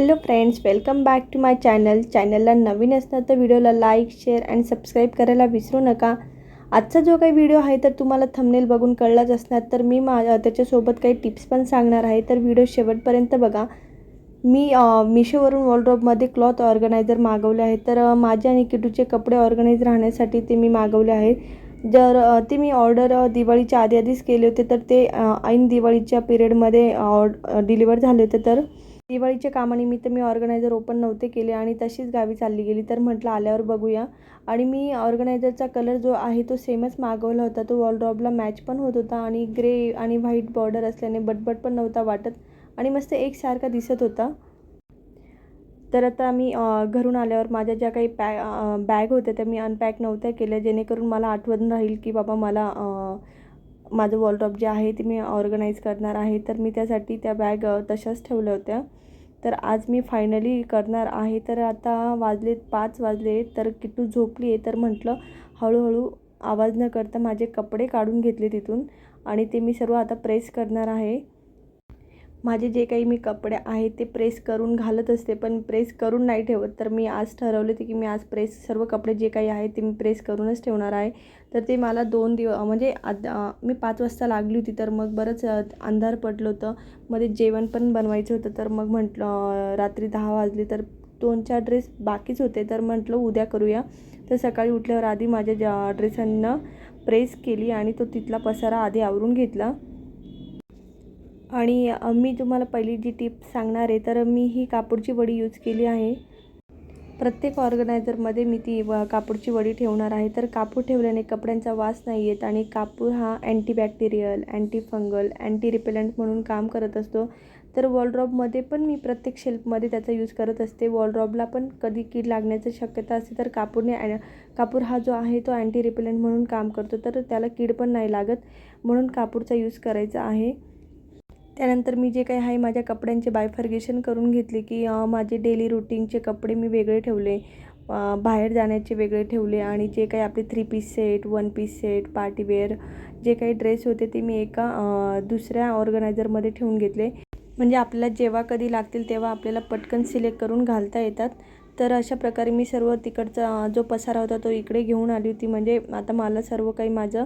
Hello friends welcome back to my channel चॅनलला नवीन असणार तर व्हिडिओला लाईक शेअर अँड सबस्क्राईब करायला विसरू नका. आजचा जो काही व्हिडिओ आहे तर तुम्हाला थंबनेल बघून कळलाच असणार. तर मी मा त्याच्यासोबत काही टिप्स पण सांगणार आहे. तर व्हिडिओ शेवटपर्यंत बघा. मी मिशोवरून वॉलड्रॉपमध्ये क्लॉथ ऑर्गनायझर मागवले आहे तर माझे आणि किटूचे कपडे ऑर्गनाईज राहण्यासाठी ते मी मागवले आहेत. जर ते मी ऑर्डर दिवाळीच्या आधी आधीच केले होते तर ते ऐन दिवाळीच्या पिरियडमध्ये ऑर्ड डिलिव्हर झाले होते. तर दिवाळीच्या कामानिमित्त मी ऑर्गनायझर ओपन नव्हते केले आणि तशीच गावी चालली गेली. तर म्हटलं आल्यावर बघूया. आणि मी ऑर्गनायझरचा कलर जो आहे तो सेमच मागवला होता. तो वॉलड्रॉपला मॅच पण होत होता आणि ग्रे आणि व्हाईट बॉर्डर असल्याने बटबट पण नव्हता वाटत आणि मस्त एकसारखा दिसत होता. तर आता मी घरून आल्यावर माझ्या ज्या काही पॅ बॅग होत्या त्या मी अनपॅक नव्हत्या केल्या. जेणेकरून मला आठवण राहील की बाबा मला माझं वॉलड्रॉप जे आहे ते मी ऑर्गनाईज करणार आहे. तर मी त्यासाठी त्या बॅग तशाच ठेवल्या होत्या. तर आज मी फायनली करणार आहे. तर आता वाजलेत पाच वाजले तर किट्टू झोपली आहे. तर म्हटलं हळूहळू आवाज न करता माझे कपडे काढून घेतले तिथून आणि ते मी सर्व आता प्रेस करणार आहे. माझे जे काही मी कपडे आहेत ते प्रेस करून घालत असते पण प्रेस करून नाही ठेवत. तर मी आज ठरवले होते की मी आज प्रेस सर्व कपडे जे काही आहेत ते मी प्रेस करूनच ठेवणार आहे. तर ते मला दोन दिव म्हणजे आद मी पाच वाजता लागली होती तर मग बरंच अंधार पडलं होतं. मध्ये जेवण पण बनवायचं होतं तर मग म्हटलं रात्री दहा वाजले तर दोन चार ड्रेस बाकीच होते. तर म्हटलं उद्या करूया. तर सकाळी उठल्यावर आधी माझ्या ज्या ड्रेसांना प्रेस केली आणि तो तिथला पसारा आधी आवरून घेतला. आणि मी तुम्हाला पहिली जी टिप सांगणार आहे तर मी ही कापूरची वडी यूज केली आहे. प्रत्येक ऑर्गनायझरमध्ये मी ती व कापूरची वडी ठेवणार आहे. तर कापूर ठेवल्याने कपड्यांचा वास नाही येत आणि कापूर हा अँटीबॅक्टेरियल अँटीफंगल अँटी रिपेलंट म्हणून काम करत असतो. तर वॉलड्रॉपमध्ये पण मी प्रत्येक शेल्फमध्ये त्याचा यूज करत असते. वॉलड्रॉपला पण कधी कीड लागण्याची शक्यता असते तर कापूरने ॲ कापूर हा जो आहे तो अँटी रिपेलंट म्हणून काम करतो. तर त्याला कीड पण नाही लागत म्हणून कापूरचा यूज करायचा आहे. त्यानंतर मी जे काही आहे माझ्या कपड्यांचे बायफर्गेशन करून घेतले की माझे डेली रुटीनचे कपडे मी वेगळे ठेवले. बाहेर जाण्याचे वेगळे ठेवले आणि जे काही आपले three piece set one piece set party wear जे काही ड्रेस होते ते मी एका दुसऱ्या ऑर्गनायझरमध्ये ठेवून घेतले. म्हणजे आपल्याला जेव्हा कधी लागतील तेव्हा आपल्याला पटकन सिलेक्ट करून घालता येतात. तर अशा प्रकारे मी सर्व तिकडचा जो पसारा होता तो इकडे घेऊन आली होती. म्हणजे आता मला सर्व काही माझं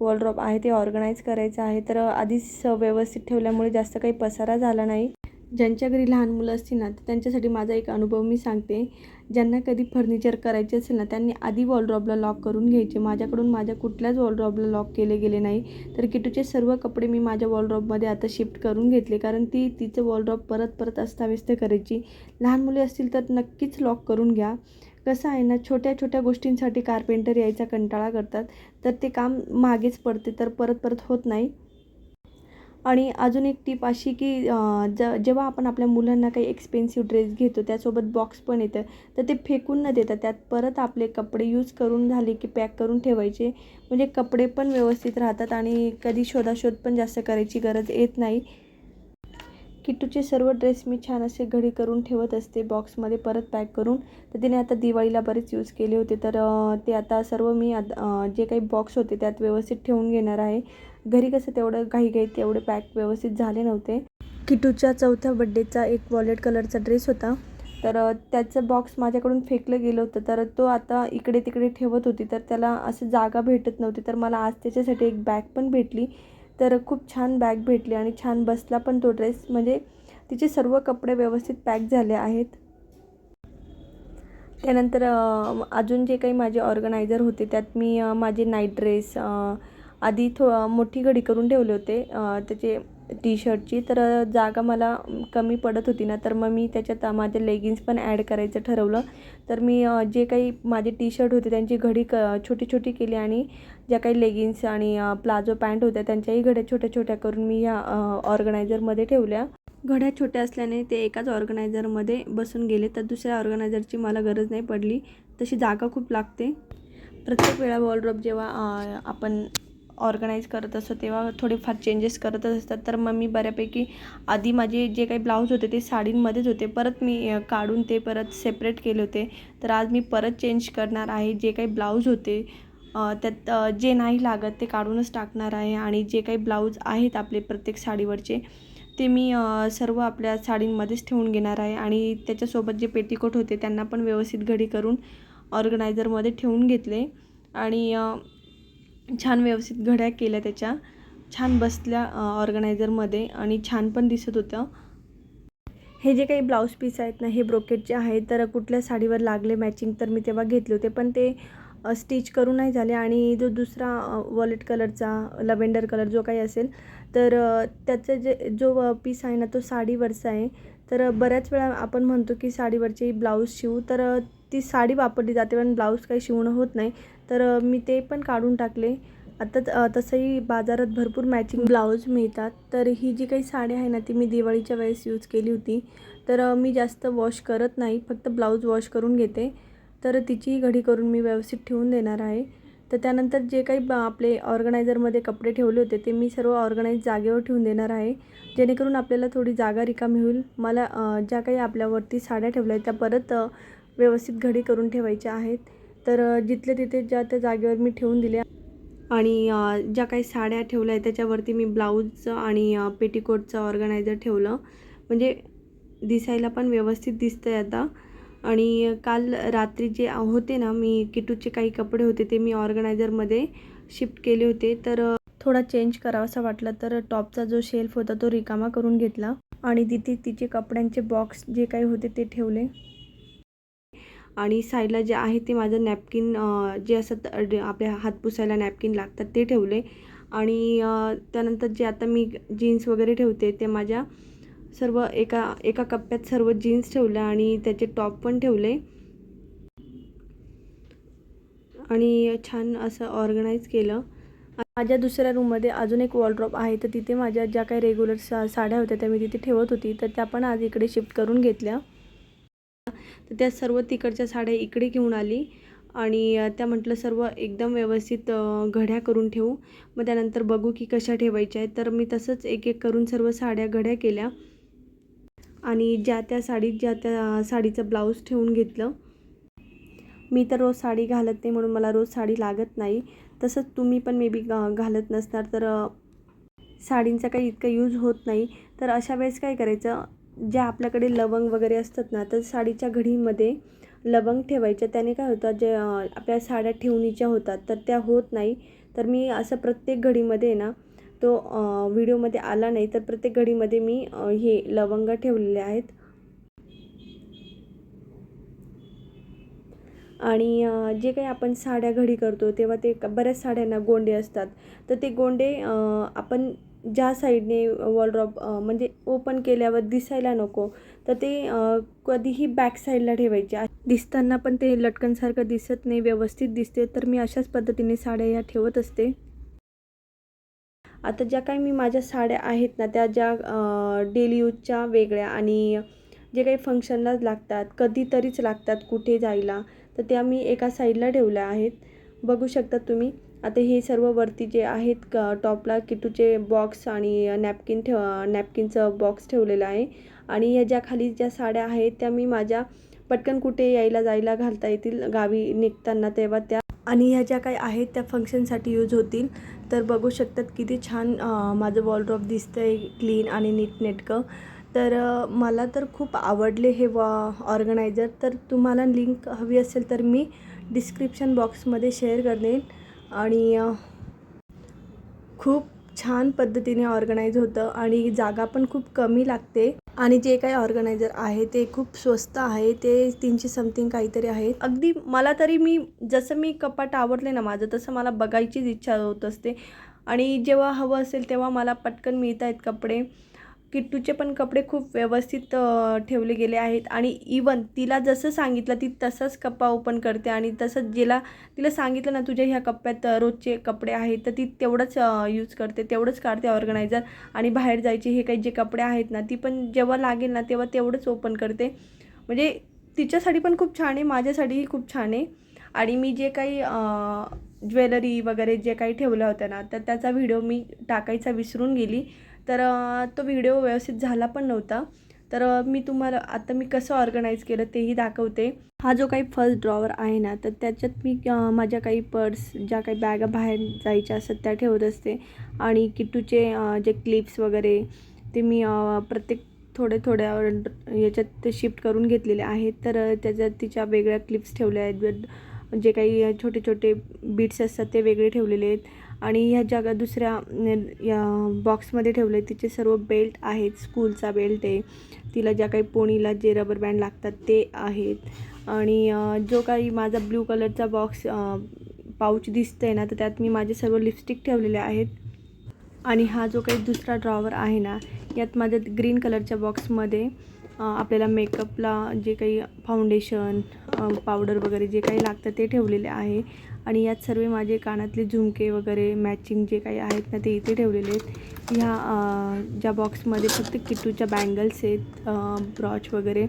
वॉलड्रॉप आहे ते ऑर्गनाईज करायचं आहे. तर आधीच व्यवस्थित ठेवल्यामुळे जास्त काही पसारा झाला नाही. ज्यांच्या घरी लहान मुलं असतील ना तर त्यांच्यासाठी माझा एक अनुभव मी सांगते. ज्यांना कधी फर्निचर करायचे असेल ना त्यांनी आधी वॉलड्रॉपला लॉक करून घ्यायचे. माझ्याकडून माझ्या कुठल्याच वॉलड्रॉपला लॉक केले गेले नाही. तर किटूचे सर्व कपडे मी माझ्या वॉलड्रॉपमध्ये आता शिफ्ट करून घेतले. कारण ती तिचं वॉलड्रॉप परत परत अस्ताव्यस्त करायची. लहान मुले असतील तर नक्कीच लॉक करून घ्या. कसं आहे ना छोट्या छोट्या गोष्टींसाठी कार्पेंटर यायचा कंटाळा करतात. तर ते काम मागेच पडते तर परत परत होत नाही. आणि अजून एक टीप अशी की ज जेव्हा आपण आपल्या मुलांना काही एक्सपेन्सिव्ह ड्रेस घेतो त्यासोबत बॉक्स पण येतं. तर ते फेकून न देता त्यात परत आपले कपडे यूज करून झाले की पॅक करून ठेवायचे. म्हणजे कपडे पण व्यवस्थित राहतात आणि कधी शोधाशोध पण जास्त करायची गरज येत नाही. किट्टूचे सर्व ड्रेस मी छान असे घडी करून ठेवत असते बॉक्समध्ये परत पॅक करून. तर तिने आता दिवाळीला बरेच यूज केले होते. तर ते आता सर्व मी आत- जे काही बॉक्स होते त्यात व्यवस्थित ठेवून घेणार आहे. घरी कसं तेवढं घाईघाई तेवढे पॅक व्यवस्थित झाले नव्हते. किटूच्या चौथ्या बड्डेचा एक वॉलेट कलरचा ड्रेस होता. तर त्याचं बॉक्स माझ्याकडून फेकलं गेलं होतं. तर तो आता इकडे तिकडे ठेवत होती. तर त्याला असं जागा भेटत नव्हती. तर मला आज त्याच्यासाठी एक बॅग पण भेटली. तर खूप छान बॅग भेटली आणि छान बसला पण तो ड्रेस म्हणजे तिचे सर्व कपडे व्यवस्थित पॅक झाले आहेत. त्यानंतर अजून जे काही माझे ऑर्गनायझर होते त्यात मी माझे नाईट ड्रेस आधी थो मोठी घडी करून ठेवले होते. त्याचे टी शर्टची तर जागा मला कमी पडत होती ना तर मग मी त्याच्यात माझे लेगिन्स पण ॲड करायचं ठरवलं. तर मी जे काही माझे टी शर्ट होते त्यांची घडी क छोटी छोटी केली आणि ज्या काही लेगिन्स आणि प्लाझो पॅन्ट होत्या त्यांच्याही घड्या छोट्या छोट्या करून मी ह्या ऑर्गनायझरमध्ये ठेवल्या. घड्या छोट्या असल्याने ते एकाच ऑर्गनायझरमध्ये बसून गेले तर दुसऱ्या ऑर्गनायझरची मला गरज नाही पडली. तशी जागा खूप लागते. प्रत्येक वेळा वॉलड्रॉप जेव्हा आपण ऑर्गनाईज करत असतो तेव्हा थोडेफार चेंजेस करतच असतात. तर मग मी बऱ्यापैकी आधी माझे जे काही ब्लाऊज होते ते साडींमध्येच होते. परत मी काढून ते परत सेपरेट केले होते. तर आज मी परत चेंज करणार आहे. जे काही ब्लाऊज होते त्यात जे नाही लागत ते काढूनच टाकणार आहे. आणि जे काही ब्लाऊज आहेत आपले प्रत्येक साडीवरचे ते मी सर्व आपल्या साडींमध्येच ठेवून घेणार आहे. आणि त्याच्यासोबत जे पेटीकोट होते त्यांना पण व्यवस्थित घडी करून ऑर्गनायझरमध्ये ठेवून घेतले. आणि छान व्यवस्थित घड्या केल्या त्याच्या. छान बसल्या ऑर्गनायझरमध्ये आणि छान पण दिसत होतं हे जे काही ब्लाऊज पीस आहेत ना हे ब्रोकेटचे आहेत. तर कुठल्या साडीवर लागले मॅचिंग तर मी तेव्हा घेतले होते. पण ते स्टिच करून नाही झाले. आणि जो दुसरा वॉलेट कलरचा लव्हेंडर कलर जो काही असेल तर त्याचं जे जो पीस आहे ना तो साडीवरचा आहे. तर बऱ्याच वेळा आपण म्हणतो की साडीवरचे ब्लाऊज शिवू. तर ती साडी वापरली जाते पण ब्लाऊज काही शिवणं होत नाही. तर मी ते पण काढून टाकले. आता त- तसंही बाजारात भरपूर मॅचिंग ब्लाऊज मिळतात. तर ही जी काही साडी आहे ना ती मी दिवाळीच्या वेळेस यूज केली होती. तर मी जास्त वॉश करत नाही. फक्त ब्लाऊज वॉश करून घेते. तर तिचीही घडी करून मी व्यवस्थित ठेवून देणार आहे. तर त्यानंतर जे काही ब- आपले ऑर्गनायझरमध्ये कपडे ठेवले होते ते मी सर्व ऑर्गनाईज जागेवर ठेवून देणार आहे. जेणेकरून आपल्याला थोडी जागा रिकामी होईल. मला ज्या काही आपल्यावरती साड्या ठेवल्या आहेत त्या परत व्यवस्थित घडी करून ठेवायच्या आहेत. तर जिथले तिथे ज्या त्या जागेवर मी ठेवून दिल्या आणि ज्या काही साड्या ठेवल्या आहेत त्याच्यावरती मी ब्लाऊजचं आणि पेटीकोटचं ऑर्गनायझर ठेवलं. म्हणजे दिसायला पण व्यवस्थित दिसतं आहे आता. आणि काल रात्री जे होते ना मी किटूचे काही कपडे होते ते मी ऑर्गनायझरमध्ये शिफ्ट केले होते. तर थोडा चेंज करावासा वाटला तर टॉपचा जो शेल्फ होता तो रिकामा करून घेतला आणि तिथे तिचे कपड्यांचे बॉक्स जे काही होते ते ठेवले. आणि साईडला जे आहे ते माझं नॅपकिन जे असत ड- आपल्या हात पुसायला नॅपकिन लागतात ते ठेवले. आणि त्यानंतर जे आता मी जीन्स वगैरे ठेवते ते माझ्या सर्व एका एका कप्प्यात सर्व जीन्स ठेवल्या आणि त्याचे टॉप पण ठेवले. आणि छान असं ऑर्गनाईज केलं. माझ्या दुसऱ्या रूममध्ये अजून एक वॉलड्रॉप आहे तर तिथे माझ्या ज्या काही रेग्युलर सा साड्या होत्या त्या मी तिथे ठेवत होती तर त्या पण आज इकडे शिफ्ट करून घेतल्या. तर त्या सर्व तिकडच्या साड्या इकडे घेऊन आली आणि त्या म्हटलं सर्व एकदम व्यवस्थित घड्या करून ठेवू. मग त्यानंतर बघू की कशा ठेवायच्या आहेत. तर मी तसंच एक एक करून सर्व साड्या घड्या केल्या आणि ज्या त्या साडीत ज्या त्या साडीचं ब्लाऊज ठेवून घेतलं. मी तर रोज साडी घालत नाही म्हणून मला रोज साडी लागत नाही. तसंच तुम्ही पण मे बी घालत नसणार तर साडींचा काही इतका यूज होत नाही. तर अशा वेळेस काय करायचं? ज्या आपल्याकडे लवंग वगैरे असतात ना तर साडीच्या घडीमध्ये लवंग ठेवायच्या. त्याने काय होतं जे आपल्या साड्या ठेवणीच्या होतात तर त्या होत नाही. तर मी असं प्रत्येक घडीमध्ये ना तो व्हिडिओमध्ये आला नाही तर प्रत्येक घडीमध्ये मी हे लवंग ठेवलेले आहेत. आणि जे काही आपण साड्या घडी करतो तेव्हा ते बऱ्याच साड्यांना गोंडे असतात. तर ते गोंडे आपण ज्या साईडने वॉलड्रॉप म्हणजे ओपन केल्यावर दिसायला नको तर ते कधीही बॅक साईडला ठेवायचे. दिसताना पण ते लटकनसारखं दिसत नाही व्यवस्थित दिसते तर मी अशाच पद्धतीने साड्या ह्या ठेवत असते. आता ज्या काही मी माझ्या साड्या आहेत ना त्या ज्या डेली यूजच्या वेगळ्या आणि जे काही फंक्शनलाच लागतात कधीतरीच लागतात कुठे जायला तर त्या मी एका साईडला ठेवल्या आहेत. बघू शकता तुम्ही. आता हे सर्व वरती जे आहेत क टॉपला किटूचे बॉक्स आणि नॅपकिन ठेव नॅपकिनचं बॉक्स ठेवलेलं आहे. आणि या ज्या खाली ज्या साड्या आहेत त्या मी माझ्या पटकन कुठे यायला जायला घालता येतील गावी निघताना तेव्हा त्या आणि ह्या ज्या काही आहेत त्या फंक्शनसाठी यूज होतील. तर बघू शकतात किती छान माझं वॉलड्रॉप दिसतं आहे क्लीन आणि नीटनेटकं तर मला तर खूप आवडले हे वॉ ऑर्गनायझर. तर तुम्हाला लिंक हवी असेल तर मी डिस्क्रिप्शन बॉक्समध्ये शेअर करेन. आणि खूप छान पद्धतीने ऑर्गनाईज होतं आणि जागा पण खूप कमी लागते. आणि जे काही ऑर्गनायझर आहे ते खूप स्वस्त आहे ते तीनशे समथिंग काहीतरी आहे. अगदी मला तरी मी जसं मी कपाट आवडले ना माझं तसं मला बघायचीच इच्छा होत असते. आणि जेव्हा हवं असेल तेव्हा मला पटकन मिळत आहेत कपडे. किट्टूचे पण कपडे खूप व्यवस्थित ठेवले गेले आहेत. आणि इवन तिला जसं सांगितलं ती तसंच कप्पा ओपन करते. आणि तसंच जिला तिला सांगितलं ना तुझ्या ह्या कप्प्यात रोजचे कपडे आहेत. तर ती तेवढंच यूज करते. तेवढंच काढते ऑर्गनायझर आणि बाहेर जायचे हे काही जे कपडे आहेत ना ती पण जेव्हा लागेल ना तेव्हा तेवढंच ओपन करते. म्हणजे तिच्यासाठी पण खूप छान आहे माझ्यासाठीही खूप छान आहे. आणि मी जे काही ज्वेलरी वगैरे जे काही ठेवल्या होत्या ना तर त्याचा व्हिडिओ मी टाकायचा विसरून गेली. तर तो व्हिडिओ व्यवस्थित झाला पण नव्हता. तर मी तुम्हाला आता मी कसं ऑर्गनाईज केलं तेही दाखवते. हा जो काही फर्स्ट ड्रॉवर आहे ना तर त्याच्यात मी माझ्या काही पर्स ज्या काही बॅगा बाहेर जायच्या असतात त्या ठेवत असते. आणि किट्टूचे जे क्लिप्स वगैरे ते मी प्रत्येक थोड्या थोड्या याच्यात ते शिफ्ट करून घेतलेले आहेत. तर त्याच्यात तिच्या वेगळ्या क्लिप्स ठेवल्या आहेत. जे काही छोटे छोटे बीट्स असतात ते वेगळे ठेवलेले आहेत. आणि ह्या ज्या दुसऱ्या या बॉक्समध्ये ठेवले तिचे सर्व बेल्ट आहेत. स्कूलचा बेल्ट आहे. तिला ज्या काही पोणीला जे रबर बँड लागतात ते आहेत. आणि जो काही माझा ब्ल्यू कलरचा बॉक्स पाऊच आहे ना तर त्यात मी माझे सर्व लिपस्टिक ठेवलेले आहेत. आणि हा जो काही दुसरा ड्रॉवर आहे ना यात माझ्या ग्रीन कलरच्या बॉक्समध्ये आपल्याला मेकअपला जे काही फाउंडेशन पावडर वगैरे जे काही लागतं ते ठेवलेले आहे. आणि यात सर्व माझे कानातले झुमके वगैरे मॅचिंग जे काही आहेत ना ते इथे ठेवलेले आहेत. ह्या ज्या बॉक्समध्ये फक्त किटूच्या बँगल्स आहेत ब्रॉच वगैरे.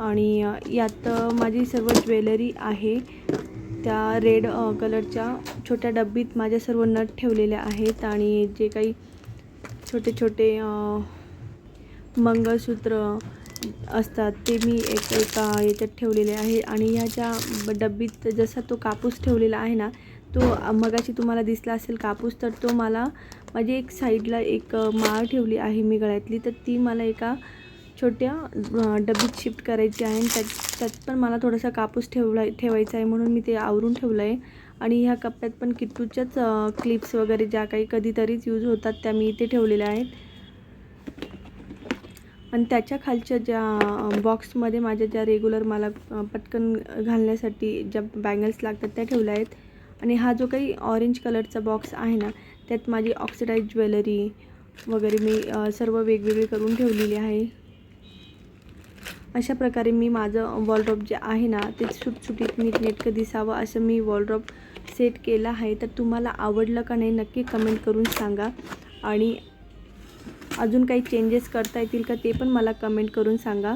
आणि यात माझी सर्व ज्वेलरी आहे. त्या रेड कलरच्या छोट्या डब्बीत माझ्या सर्व नट ठेवलेल्या आहेत आणि जे काही छोटे छोटे मंगळसूत्र असतात ते मी एक एका याच्यात ठेवलेले आहे. आणि ह्या ज्या डब्बीत जसा तो कापूस ठेवलेला आहे ना तो मगाशी तुम्हाला दिसला असेल कापूस तर तो मला माझी एक साईडला एक माळ ठेवली आहे मी गळ्यातली. तर ती मला एका छोट्या डब्बीत शिफ्ट करायची आहे. आणि त्यात त्यात पण मला थोडासा कापूस ठेवला ठेवायचा आहे म्हणून मी ते आवरून ठेवलं आहे आणि ह्या कप्प्यात पण किट्टूच्याच क्लिप्स वगैरे ज्या काही कधीतरीच यूज होतात त्या मी इथे ठेवलेल्या आहेत. आणि त्याच्या खालच्या ज्या बॉक्समध्ये माझ्या ज्या रेग्युलर मला पटकन घालण्यासाठी ज्या बँगल्स लागतात त्या ठेवल्या आहेत. आणि हा जो काही ऑरेंज कलरचा बॉक्स आहे ना त्यात माझी ऑक्सिडाईज ज्वेलरी वगैरे मी सर्व वेगवेगळी करून ठेवलेली आहे. अशा प्रकारे मी माझं वॉलड्रॉप जे आहे ना ते सुटसुटीत नीटनेटकं दिसावं असं मी वॉलड्रॉप सेट केला आहे. तर तुम्हाला आवडलं का नाही नक्की कमेंट करून सांगा. आणि अजून काही चेंजेस करता येतील का ते पण मला कमेंट करून सांगा.